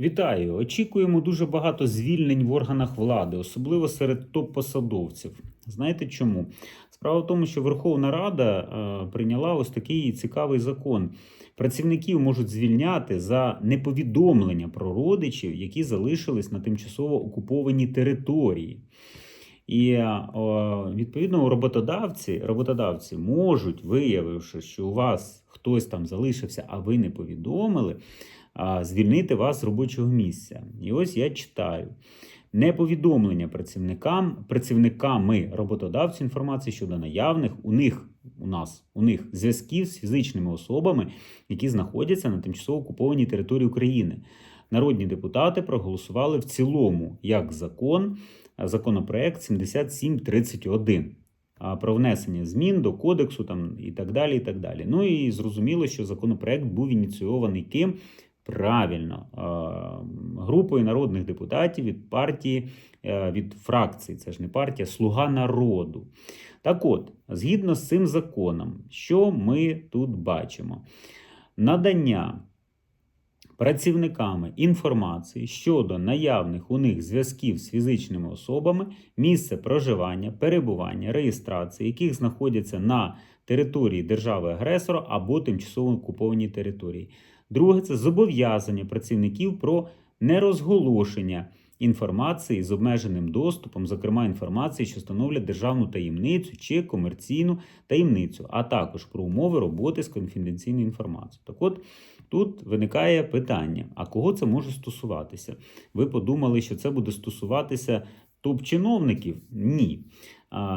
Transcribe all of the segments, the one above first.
Вітаю! Очікуємо дуже багато звільнень в органах влади, особливо серед топ-посадовців. Знаєте чому? Справа в тому, що Верховна Рада е, прийняла ось такий цікавий закон. Працівників можуть звільняти за неповідомлення про родичів, які залишились на тимчасово окупованій території. І е, відповідно роботодавці, роботодавці можуть, виявивши, що у вас хтось там залишився, а ви не повідомили, звільнити вас з робочого місця. І ось я читаю. Неповідомлення працівникам, працівниками роботодавців інформації щодо наявних у них у нас у них зв'язків з фізичними особами, які знаходяться на тимчасово окупованій території України. Народні депутати проголосували в цілому як закон, законопроект 7731 а, про внесення змін до кодексу там і так далі. і так далі. Ну і зрозуміло, що законопроект був ініційований ким правильно групою народних депутатів від партії, е, від фракції, це ж не партія, Слуга народу. Так от, згідно з цим законом, що ми тут бачимо? Надання працівниками інформації щодо наявних у них зв'язків з фізичними особами, місце проживання, перебування, реєстрації, яких знаходяться на території держави-агресора або тимчасово окупованій території. Друге це зобов'язання працівників про нерозголошення інформації з обмеженим доступом, зокрема інформації, що становлять державну таємницю чи комерційну таємницю, а також про умови роботи з конфіденційною інформацією. Так от тут виникає питання: а кого це може стосуватися? Ви подумали, що це буде стосуватися топ-чиновників? Ні.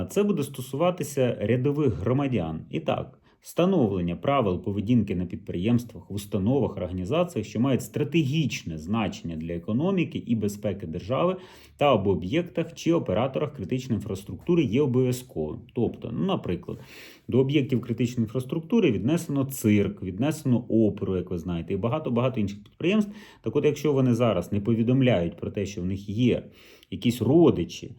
Це буде стосуватися рядових громадян. І так. Встановлення правил поведінки на підприємствах, в установах, організаціях, що мають стратегічне значення для економіки і безпеки держави та об об'єктах чи операторах критичної інфраструктури є обов'язковим. Тобто, ну, наприклад, до об'єктів критичної інфраструктури віднесено цирк, віднесено оперу, як ви знаєте, і багато-багато інших підприємств. Так от, якщо вони зараз не повідомляють про те, що в них є якісь родичі,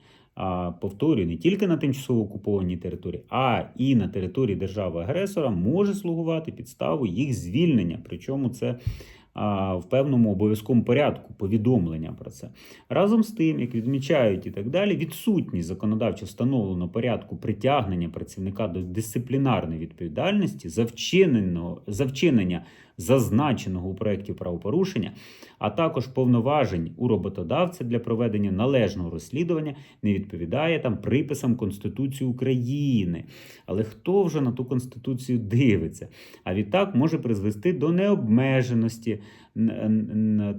повторюю, не тільки на тимчасово окупованій території, а і на території держави-агресора може слугувати підставою їх звільнення. Причому це в певному обов'язковому порядку повідомлення про це. Разом з тим, як відмічають і так далі, відсутність законодавчо встановленого порядку притягнення працівника до дисциплінарної відповідальності за вчинення зазначеного у проєкті правопорушення, а також повноважень у роботодавця для проведення належного розслідування не відповідає там приписам Конституції України. Але хто вже на ту конституцію дивиться? А відтак може призвести до необмеженості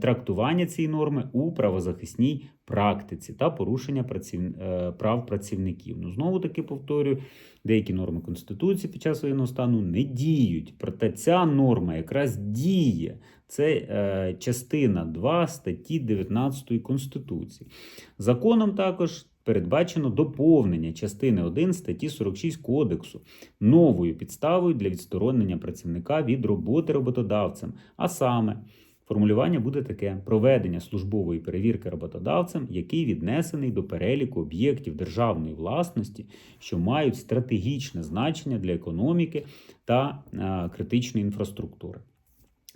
трактування цієї норми у правозахисній практиці та порушення праців... е, прав працівників. Ну, знову таки повторюю, деякі норми Конституції під час воєнного стану не діють. Проте ця норма якраз діє. Це е, частина 2 статті 19 Конституції. Законом також. Передбачено доповнення частини 1 статті 46 Кодексу новою підставою для відсторонення працівника від роботи роботодавцем, а саме Формулювання буде таке: проведення службової перевірки роботодавцем, який віднесений до переліку об'єктів державної власності, що мають стратегічне значення для економіки та а, критичної інфраструктури.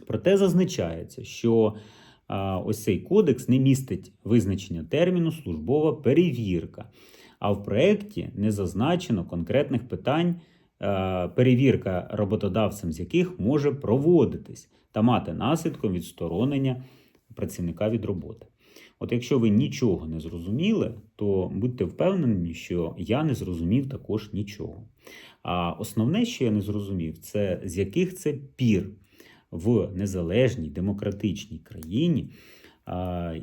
Проте зазначається, що а, ось цей кодекс не містить визначення терміну службова перевірка, а в проєкті не зазначено конкретних питань. Перевірка роботодавцем, з яких може проводитись та мати наслідком відсторонення працівника від роботи. От якщо ви нічого не зрозуміли, то будьте впевнені, що я не зрозумів також нічого. А основне, що я не зрозумів, це з яких це пір в незалежній демократичній країні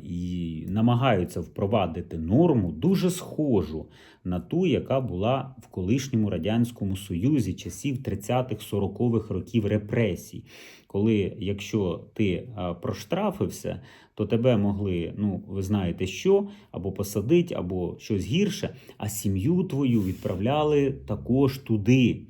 і намагаються впровадити норму дуже схожу на ту, яка була в колишньому радянському союзі часів 30-х-40-х років репресій. Коли, якщо ти проштрафився, то тебе могли, ну ви знаєте, що або посадити, або щось гірше, а сім'ю твою відправляли також туди.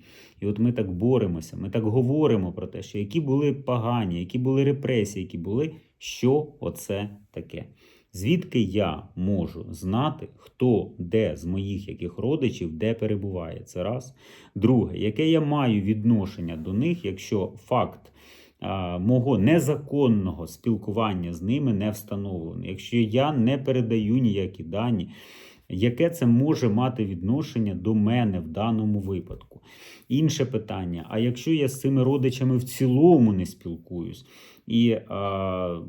І от ми так боремося, ми так говоримо про те, що які були погані, які були репресії, які були що оце таке. Звідки я можу знати, хто де з моїх яких родичів де перебуває? Це раз. Друге, яке я маю відношення до них, якщо факт а, мого незаконного спілкування з ними не встановлено. Якщо я не передаю ніякі дані, яке це може мати відношення до мене в даному випадку? Інше питання: а якщо я з цими родичами в цілому не спілкуюсь, і а,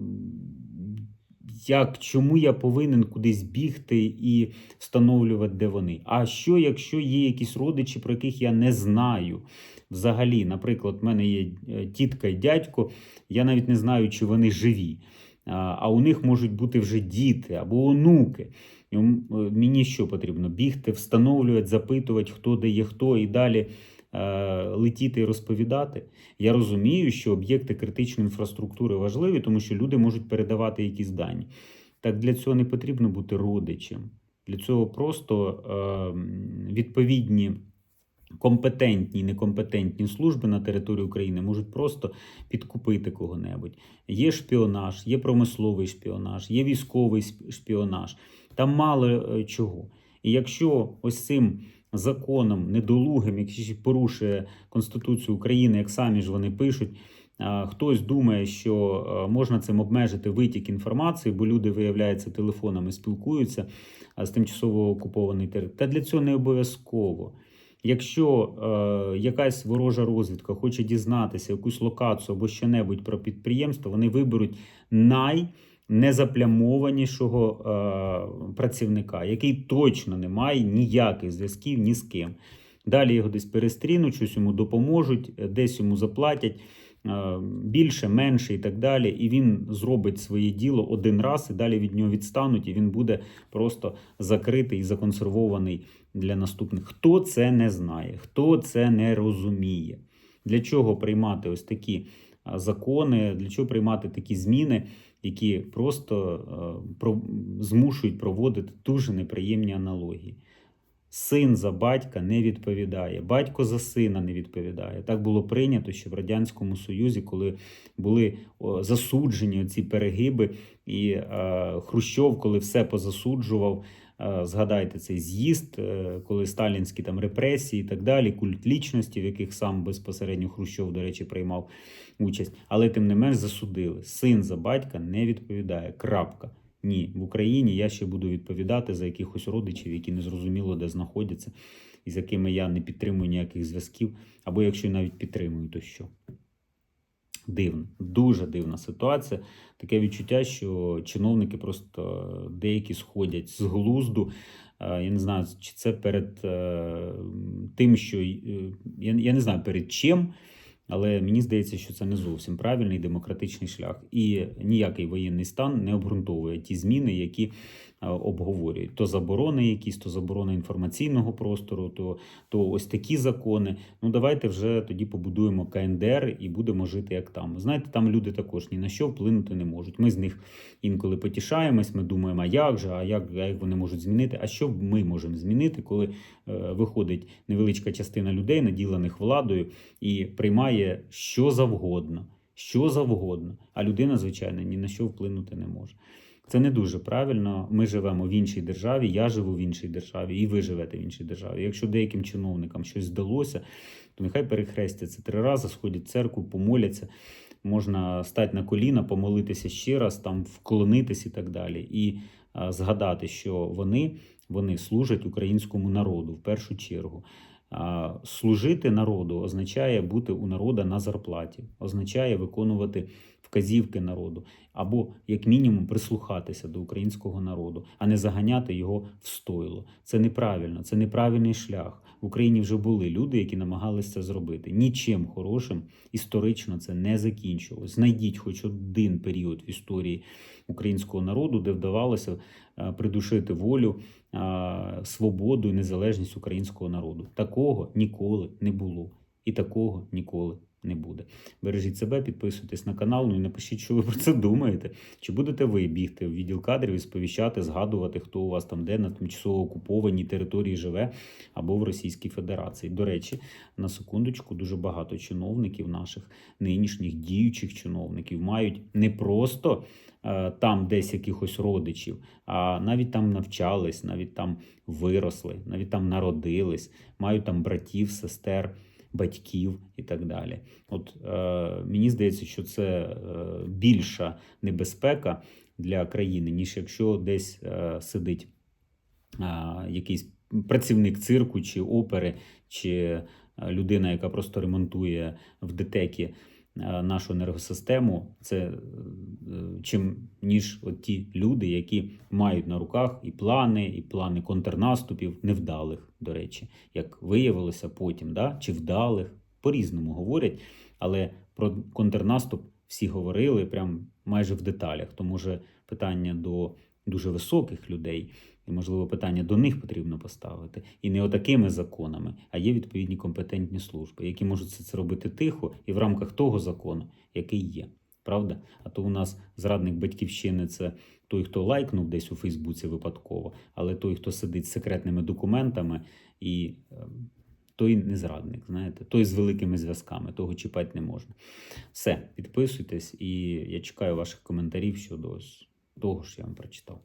як, чому я повинен кудись бігти і встановлювати, де вони? А що, якщо є якісь родичі, про яких я не знаю? Взагалі, наприклад, в мене є е, тітка і дядько, я навіть не знаю, чи вони живі. А а у них можуть бути вже діти або онуки. І м- е, Мені що потрібно? Бігти, встановлювати, запитувати, хто де є хто, і далі е, летіти і розповідати. Я розумію, що об'єкти критичної інфраструктури важливі, тому що люди можуть передавати якісь дані. Так для цього не потрібно бути родичем. Для цього просто е, відповідні компетентні і некомпетентні служби на території України можуть просто підкупити кого-небудь. Є шпіонаж, є промисловий шпіонаж, є військовий шпіонаж. Там мало е, чого. І якщо ось цим законом недолугим, який порушує Конституцію України, як самі ж вони пишуть, хтось думає, що можна цим обмежити витік інформації, бо люди, виявляється, телефонами спілкуються з тимчасово окупованої території. Та для цього не обов'язково. Якщо е, якась ворожа розвідка хоче дізнатися якусь локацію або що-небудь про підприємство, вони виберуть найнезаплямованішого е, працівника, який точно не має ніяких зв'язків ні з ким. Далі його десь перестрінуть, щось йому допоможуть, е, десь йому заплатять е, більше, менше і так далі. І він зробить своє діло один раз, і далі від нього відстануть, і він буде просто закритий і законсервований для наступних. Хто це не знає, хто це не розуміє? Для чого приймати ось такі закони, для чого приймати такі зміни, які просто е, про, змушують проводити дуже неприємні аналогії? Син за батька не відповідає, батько за сина не відповідає. Так було прийнято ще в Радянському Союзі, коли були засуджені ці перегиби, і е, Хрущов, коли все позасуджував, згадайте цей з'їзд, е, коли сталінські там репресії і так далі, культ лічності, в яких сам безпосередньо Хрущов, до речі, приймав участь, але тим не менш засудили. Син за батька не відповідає. Крапка. Ні, в Україні я ще буду відповідати за якихось родичів, які не зрозуміло де знаходяться, і з якими я не підтримую ніяких зв'язків, або якщо навіть підтримую, то що? Дивно, дуже дивна ситуація. Таке відчуття, що чиновники просто деякі сходять з глузду. Е, Я не знаю, чи це перед е, тим, що е, я, не знаю перед чим. Але мені здається, що це не зовсім правильний демократичний шлях, і ніякий воєнний стан не обґрунтовує ті зміни, які обговорюють. То заборони якісь, то заборони інформаційного простору, то, то ось такі закони. Ну давайте вже тоді побудуємо КНДР і будемо жити як там. Знаєте, там люди також ні на що вплинути не можуть. Ми з них інколи потішаємось. Ми думаємо, а як же, а як, а як вони можуть змінити? А що ми можемо змінити, коли е, виходить невеличка частина людей, наділених владою, і приймає що завгодно, що завгодно, а людина, звичайно, ні на що вплинути не може. Це не дуже правильно. Ми живемо в іншій державі, я живу в іншій державі, і ви живете в іншій державі. Якщо деяким чиновникам щось здалося, то нехай перехрестяться три рази, сходять в церкву, помоляться. Можна стати на коліна, помолитися ще раз, там вклонитись і так далі. І а, згадати, що вони, вони служать українському народу в першу чергу. А, Служити народу означає бути у народа на зарплаті, означає виконувати вказівки народу, або, як мінімум, прислухатися до українського народу, а не заганяти його в стойло. Це неправильно, це неправильний шлях. В Україні вже були люди, які намагалися це зробити. Нічим хорошим історично це не закінчилось. Знайдіть хоч один період в історії українського народу, де вдавалося е, придушити волю, е, свободу і незалежність українського народу. Такого ніколи не було, і такого ніколи не буде. Бережіть себе, підписуйтесь на канал, ну і напишіть, що ви про це думаєте. Чи будете ви бігти в відділ кадрів і сповіщати, згадувати, хто у вас там де на тимчасово окупованій території живе або в Російській Федерації? До речі, на секундочку, дуже багато чиновників наших нинішніх діючих чиновників мають не просто е, там десь якихось родичів, а навіть там навчались, навіть там виросли, навіть там народились, мають там братів, сестер батьків і так далі. От е, мені здається, що це е, більша небезпека для країни, ніж якщо десь е, сидить е, якийсь працівник цирку чи опери, чи е, людина, яка просто ремонтує в ДТЕКі е, нашу енергосистему, це е, чим ніж от ті люди, які мають на руках і плани, і плани контрнаступів, невдалих, до речі, як виявилося потім, да? чи вдалих, по-різному говорять, але про контрнаступ всі говорили прям майже в деталях. То може питання до дуже високих людей, і, можливо, питання до них потрібно поставити. І не отакими законами, а є відповідні компетентні служби, які можуть це робити тихо і в рамках того закону, який є. Правда? А то у нас зрадник батьківщини це той, хто лайкнув десь у Фейсбуці випадково, але той, хто сидить з секретними документами, і ем, той не зрадник, знаєте, той з великими зв'язками, того чіпати не можна. Все, підписуйтесь, і я чекаю ваших коментарів щодо того, що я вам прочитав.